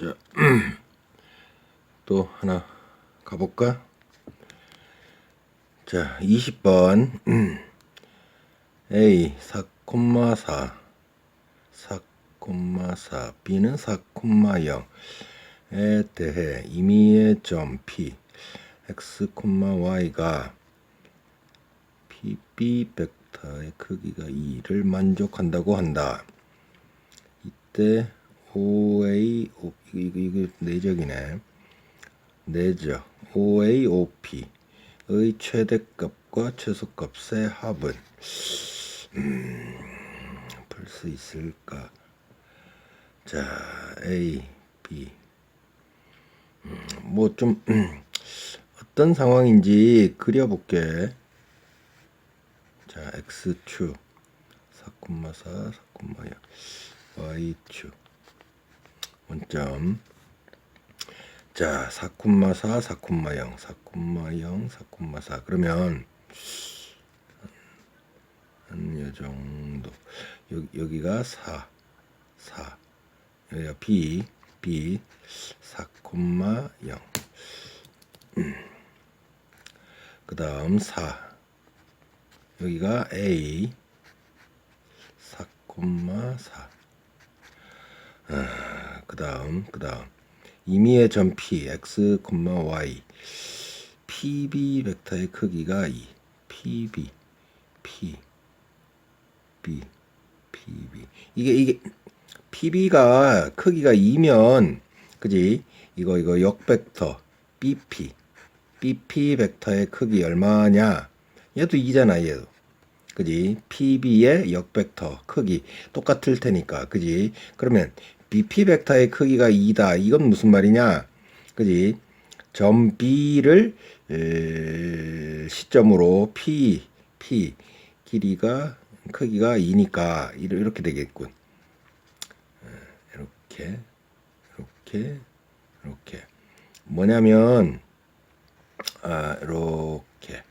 자, 또 하나 가볼까? 자, 20번. A 4,4 4,4 B는 4,0 에 대해 임의의 점 P X, Y가 PB 벡터의 크기가 2를 만족한다고 한다. 이때 OA, O, 이거, 이거, 내적이네. 내적 OA, OP의 최대값과 최소값의 합은 음, 풀수 있을까? 자, A, B. 음, 뭐좀 어떤 상황인지 그려볼게. 자, X축 4,4, 4,0 Y축 원점. 자, 4,4, 4,0 4,0, 4,4 그러면 한요 정도. 여기, 여기 가 4 4 여기가 B B 4,0 그 다음 4 여기가 A. 4,4 아, 그 다음 그 다음. 임의의 점 P X, Y. PB 벡터의 크기가 2 PB P B PB. 이게 이게 PB가 크기가 2면 그지? 이거 이거 역 벡터 BP. BP 벡터의 크기 얼마냐? 얘도 2잖아 얘도. 그지? PB의 역 벡터 크기 똑같을 테니까 그지? 그러면 BP 벡터의 크기가 2다. 이건 무슨 말이냐? 그지? 점 B를 에, 시점으로 P P 길이가 크기가 2니까 이렇게 되겠군. 이렇게 이렇게 이렇게. 뭐냐면 아 이렇게.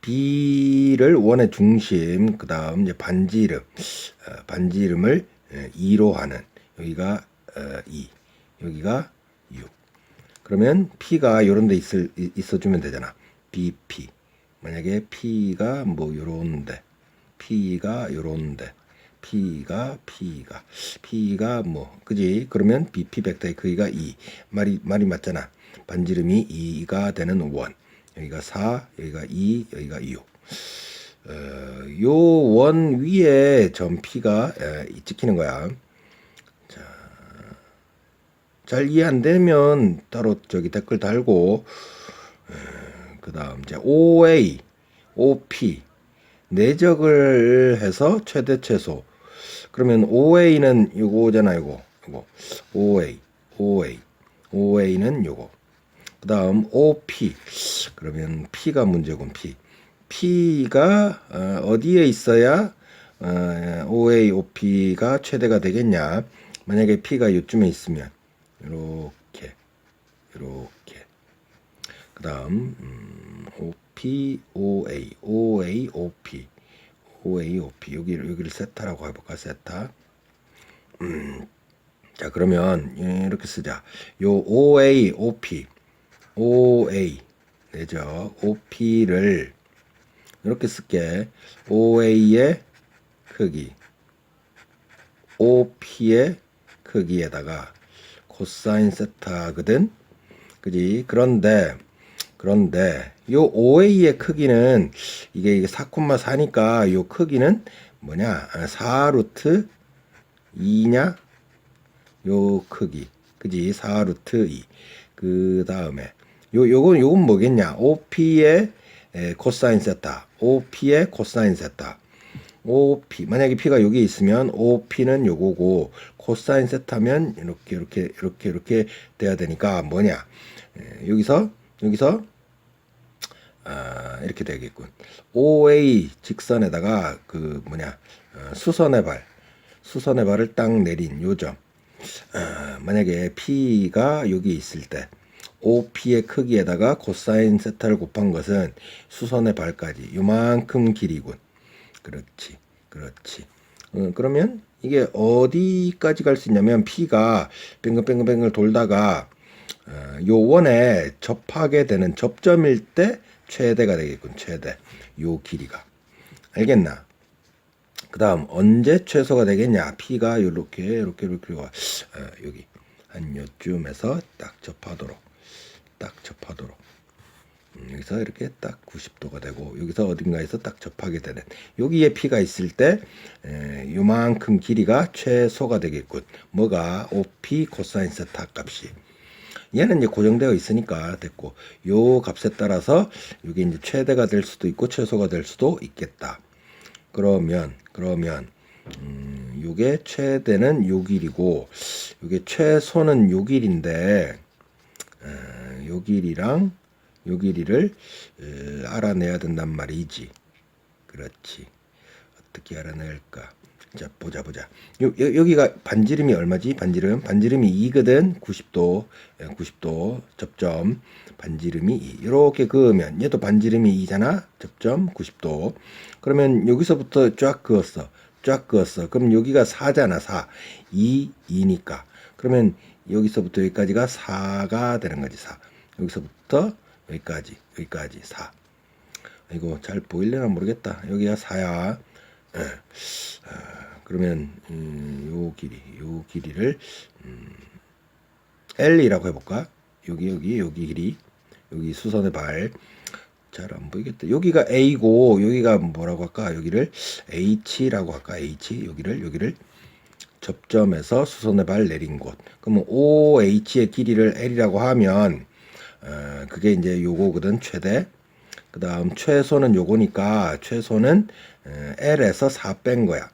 B를 원의 중심 그 다음 이제 반지 이름 어, 반지 이름을 2로 하는 여기가 어, 2 여기가 6 그러면 P가 요런 데 있을, 있어주면 되잖아. BP 만약에 P가 뭐 요런데 P가 요런데 P가 P가 P가 뭐 그지? 그러면 BP 벡터의 크기가 2 말이 말이 맞잖아. 반지름이 2가 되는 원. 여기가 4 여기가 2 여기가 6 어, 요원 위에 점 P가 에, 찍히는 거야. 자, 잘 이해 안 되면 따로 저기 댓글 달고 그 다음 이제 OA, OP 내적을 해서 최대 최소. 그러면 OA는 요거잖아 요거. 요거. OA OA OA는 요거. 그 다음 OP 그러면 P가 문제군 P P가 어, 어디에 있어야 어, OA, OP가 최대가 되겠냐? 만약에 P가 요쯤에 있으면. 이렇게 이렇게. 그 다음 음, OP, OA, OA, OP OA, OP 여기, 여기를 세타라고 해볼까 세타? 음, 자 그러면 이렇게 쓰자. 요 OA, OP OA 내죠. OP를 이렇게 쓸게. OA의 크기 OP의 크기에다가 코사인 세타거든. 그지? 그런데 그런데 요 OA의 크기는 이게 이게 4,4니까 요 크기는 뭐냐? 4루트 2냐? 요 크기. 그지? 4루트 2 그 다음에 요 요건 요건 뭐겠냐? OP의 에, 코사인 세타. OP의 코사인 세타. OP 만약에 P가 여기 있으면 OP는 요거고 코사인 세타면 이렇게 이렇게 이렇게 이렇게 돼야 되니까 뭐냐? 에, 여기서 여기서 아, 이렇게 되겠군. OA 직선에다가 그 뭐냐? 어, 수선의 발. 수선의 발을 딱 내린 요점. 아, 만약에 P가 여기 있을 때 OP의 크기에다가 코사인 세타를 곱한 것은 수선의 발까지 요만큼 길이군. 그렇지. 그렇지. 어, 그러면 이게 어디까지 갈 수 있냐면 P가 뱅글뱅글뱅글 돌다가 어, 요 원에 접하게 되는 접점일 때 최대가 되겠군. 최대. 요 길이가. 알겠나? 그 다음 언제 최소가 되겠냐 P가 요렇게 이렇게 이렇게 와 어, 여기 한 요쯤에서 딱 접하도록 딱 접하도록. 음, 여기서 이렇게 딱 90도가 되고 여기서 어딘가에서 딱 접하게 되는 여기에 P가 있을 때 에, 요만큼 길이가 최소가 되겠군. 뭐가? OP 코사인 세타 값이. 얘는 이제 고정되어 있으니까 됐고 요 값에 따라서 이게 이제 최대가 될 수도 있고 최소가 될 수도 있겠다. 그러면 그러면 음, 요게 최대는 요 길이고 요게 최소는 요 길인데 에, 요 길이랑 요 길이를 에, 알아내야 된단 말이지. 그렇지. 어떻게 알아낼까? 자 보자 보자. 요, 요 여기가 반지름이 얼마지? 반지름 반지름이 2거든. 90도 예, 90도 접점 반지름이 2. 이렇게 그으면 얘도 반지름이 2잖아. 접점 90도. 그러면 여기서부터 쫙 그었어. 쫙 그었어. 그럼 여기가 4잖아. 4. 2 2니까. 그러면 여기서부터 여기까지가 4가 되는 거지. 4. 여기서부터 여기까지 여기까지 4. 이거 잘 보일려나 모르겠다. 여기가 4야. 예. 아, 그러면 음, 요 길이, 요 길이를 음, L이라고 해볼까? 여기 여기 여기 길이, 여기 수선의 발. 잘 안 보이겠다. 여기가 A고 여기가 뭐라고 할까? 여기를 H라고 할까? H 여기를 여기를 접점에서 수선의 발 내린 곳. 그러면 OH의 길이를 L이라고 하면 어, 그게 이제 요거거든 최대. 그 다음 최소는 요거니까 최소는 어, L에서 4 뺀 거야.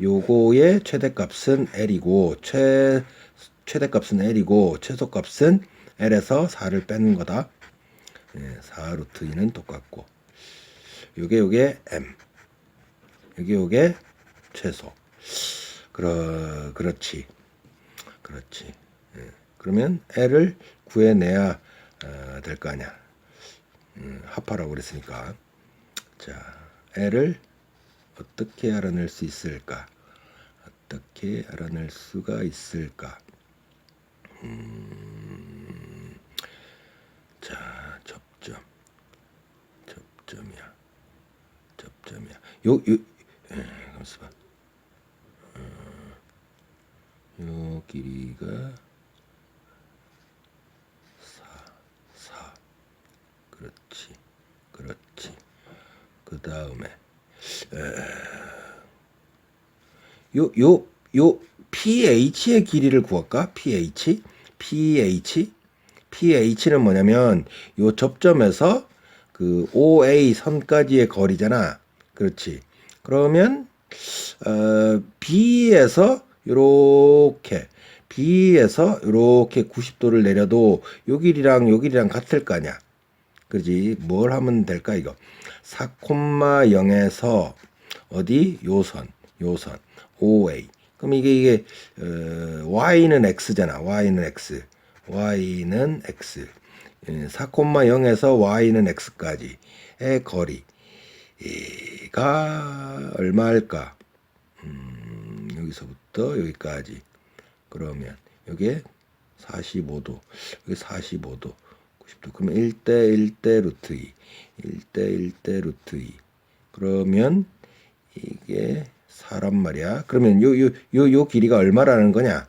요거의 최대값은 L이고 최 최대값은 L이고 최소값은 L에서 4를 빼는 거다. 예, 4 루트 2는 똑같고 요게 요게 M 요게 요게 최소 그러 그렇지. 그렇지. 예, 그러면 L을 구해내야 어, 될거 아니야. 음, 합하라고 그랬으니까. 자 L을 어떻게 알아낼 수 있을까? 어떻게 알아낼 수가 있을까? 음, 자 접점. 접점이야. 접점이야. 요요 에, 가만있어 봐. 어, 요 길이가 4 4 그렇지 그렇지 그 다음에 요 요 요 PH의 길이를 구할까? PH PH PH는 뭐냐면 요 접점에서 그 OA 선까지의 거리잖아. 그렇지. 그러면 어, B에서 요렇게 B에서 요렇게 90도를 내려도 요 길이랑 요 길이랑 같을 거 아니야. 그지? 뭘 하면 될까 이거? 4,0에서 어디 요선 요선 OA 그럼 이게 이게 어, y는 x잖아 y는 x y는 x 4,0에서 y는 x까지의 거리가 얼마일까? 음, 여기서부터 여기까지. 그러면 여기에 45도 여기 45도 90도. 그러면 1대 1대 루트 2 1대 1대 루트 2 그러면 이게 사람 말이야. 그러면 요 요 요 요 길이가 얼마라는 거냐?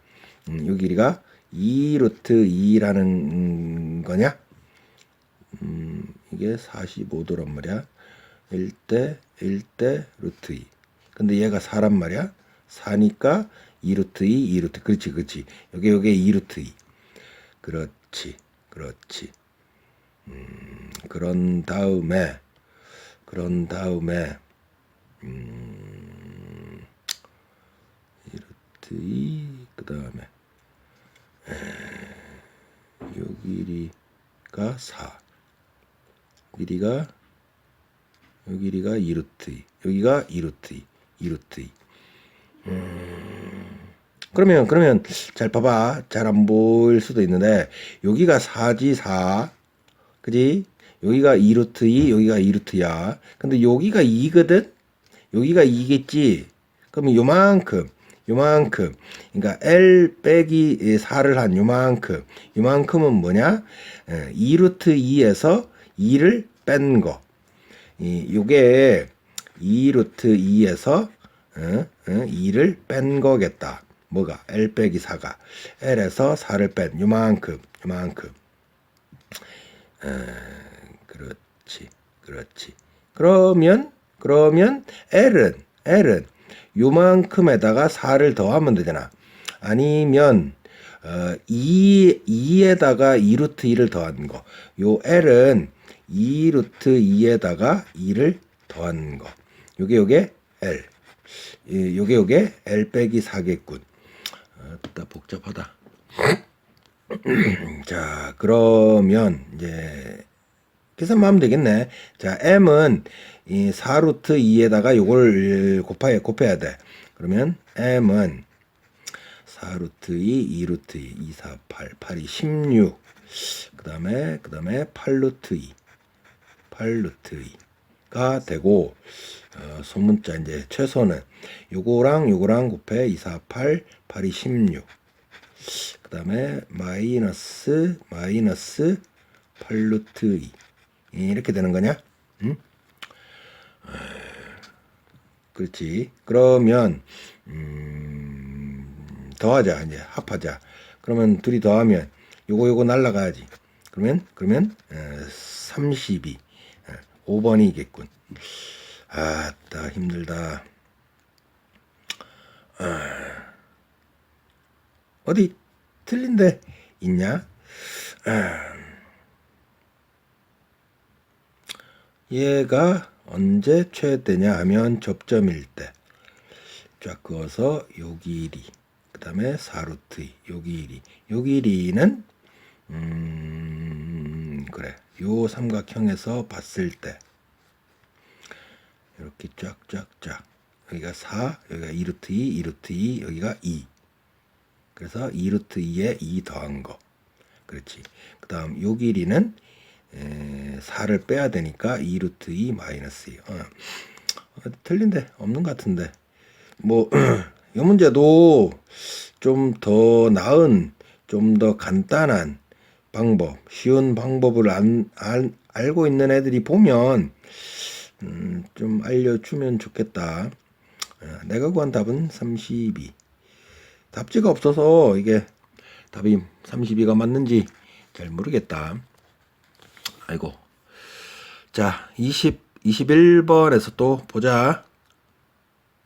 음, 요 길이가 2 루트 2라는 거냐? 음, 이게 45도란 말이야. 1대 1대 루트 2 근데 얘가 사람 말이야 4니까 2 루트 2 2 루트. 그렇지 그렇지. 여기 여기 2 루트 2 그렇지 그렇지. 음, 그런 다음에 그런 다음에 음, 이루트 2 그 다음에 요 길이가 4 길이가 요 길이가 2루트 2 여기가 2루트 2 2루트 2 그러면 그러면 잘 봐봐 잘 안 보일 수도 있는데 여기가 4지 4 그지 여기가 2루트 2 여기가 2루트야 근데 여기가 2거든 여기가 2겠지 그러면 요만큼 요만큼. 그러니까 L 빼기 4를 한 요만큼. 요만큼은 뭐냐? 2루트 2에서 2를 뺀 거. 이 요게 2루트 2에서 어, 어, 2를 뺀 거겠다. 뭐가? L 빼기 4가. L에서 4를 뺀 요만큼. 요만큼. 그렇지. 그렇지. 그러면 그러면 L은 L은 요만큼에다가 4를 더하면 되잖아. 아니면 어, 2, 2에다가 2루트 2를 더한 거. 요 L은 2루트 2에다가 2를 더한 거. 요게 요게 L. 이, 요게 요게 L 빼기 4겠군. 어, 다 복잡하다. 자, 그러면 이제 계산만 하면 되겠네. 자, m은 이 4루트 2에다가 요걸 곱해, 곱해야 돼. 그러면 m은 4루트 2, 2루트 2, 2, 4, 8, 8이 16. 그 다음에, 그 다음에 8루트 2, 8루트 2 가 되고, 어, 소문자 이제 최소는 요거랑 요거랑 곱해 2, 4, 8, 8이 16. 그 다음에 마이너스 마이너스 8루트 2 이렇게 되는 거냐? 응? 그렇지. 그러면 음, 더하자 이제 합하자. 그러면 둘이 더하면 요거 요거 날라가야지. 그러면 그러면 어, 32 어, 5번이겠군. 아따 힘들다. 어디 틀린데 있냐? 아. 얘가 언제 최대냐 하면 접점일 때. 쫙 그어서 요 길이. 그 다음에 4루트 2. 요 길이. 요 길이는, 음, 그래. 요 삼각형에서 봤을 때. 이렇게 쫙쫙쫙. 여기가 4, 여기가 2루트 2, 2루트 2, 여기가 2. 그래서 2루트 2에 2 더한 거. 그렇지. 그 다음 요 길이는 에, 4를 빼야 되니까 2루트 2 마이너스 2. 어. 어, 틀린데 없는 것 같은데. 뭐, 이 문제도 좀 더 나은, 좀 더 간단한 방법, 쉬운 방법을 안, 안, 알고 있는 애들이 보면, 음, 좀 알려주면 좋겠다. 어, 내가 구한 답은 32. 답지가 없어서 이게 답이 32가 맞는지 잘 모르겠다. 아이고. 자, 20, 21번에서 또 보자.